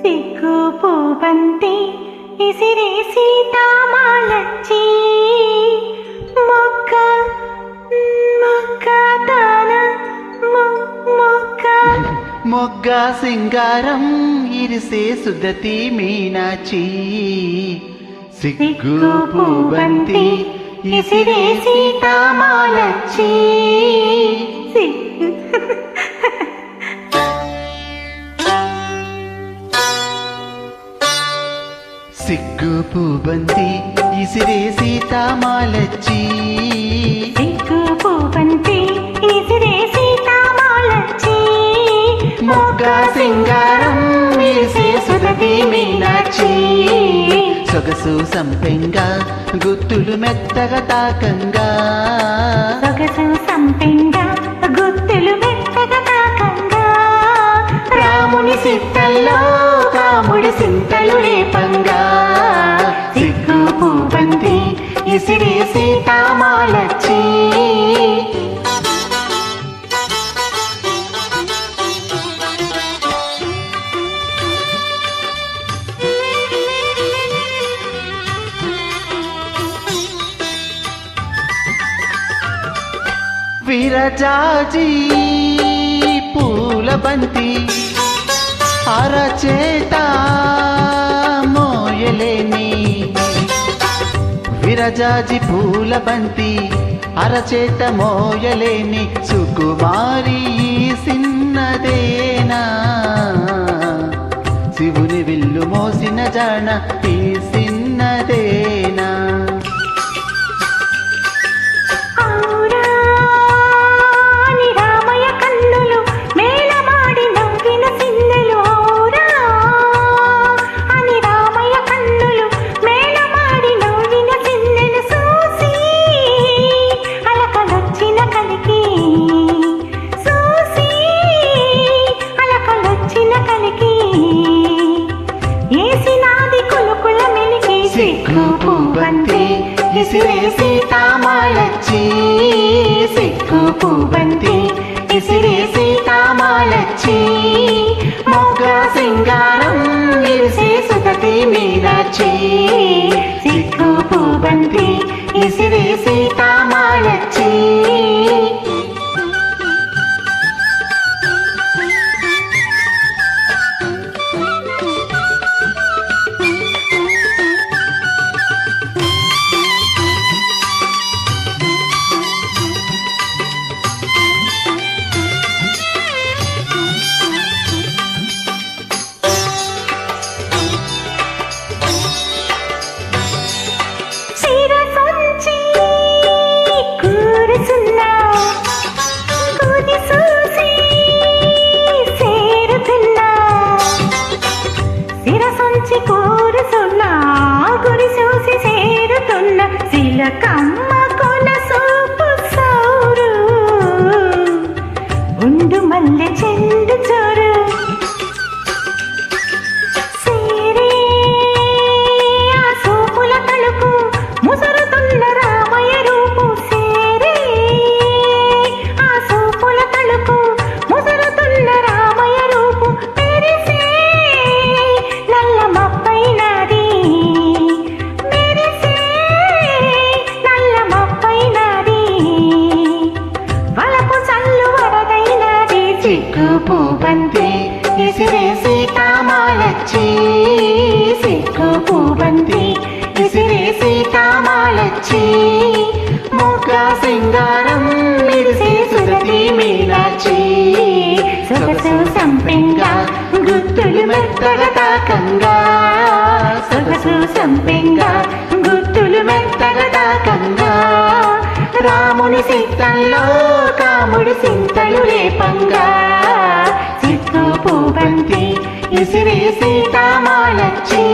సిగ్గు పూబంతి ఇసిరి సీతామాలచ్చి మొక్క మొక్క దాన మొ- మొక్క. మొగ్గ సింగారం ఇరిసే సుదతి మీనాచి సిగ్గు ఇసిరే సీతామాలచ్చి సిగ్గు పూబంతి ఇసిరే సీతామాలచ్చి సిగ్గు పూబంతి ఇసిరి సీతామాలచ్చి మొగ్గ సింగారం ఇరిసే సుదతి మీనాచి సొగసు సంపెంగా గుత్తులు మెత్తగా తాకంగా. సొగసు సంపెంగా గుత్తులు మెత్తగా తాకంగా. రాముని సిద్ధల్లో రాముడి సింతలు లేపంగా. సిగ్గు పూబంతి ఇసిరి సీతామాలచ్చి విరజాజి పూల బంతి అరచేత మోయలేని విరజాజి పూల బంతి అరచేత మోయలేని సుకుమారి సిన్నదేనా? శివుని విల్లు మోసిన జాణ తీసి పూబంతి ఇసిరే సీతామాలచ్చి. సిక్కు పూబంతి ఇసిరే సీతామాలచ్చి. మొగ్గ సింగారం ఇరిసే సుతతి మీనాచి திலகம் పూబంతి ఇసిరే సీతామాలచ్చి సిక్కు పూబంతి ఇసిరే సీతామాలచ్చి మూక సింగారం మిరిసే సురతి మీనాచి సొగసు సంపెంగా గుత్తులు మెత్తల తాకంగా సొగసు సంపెంగా గుత్తులు మెత్తల తాకంగా రాముని సిద్ధంలో కాముడి సింతలు రేపు సిగ్గు పూబంతి ఇసిరే సీతామాలచ్చి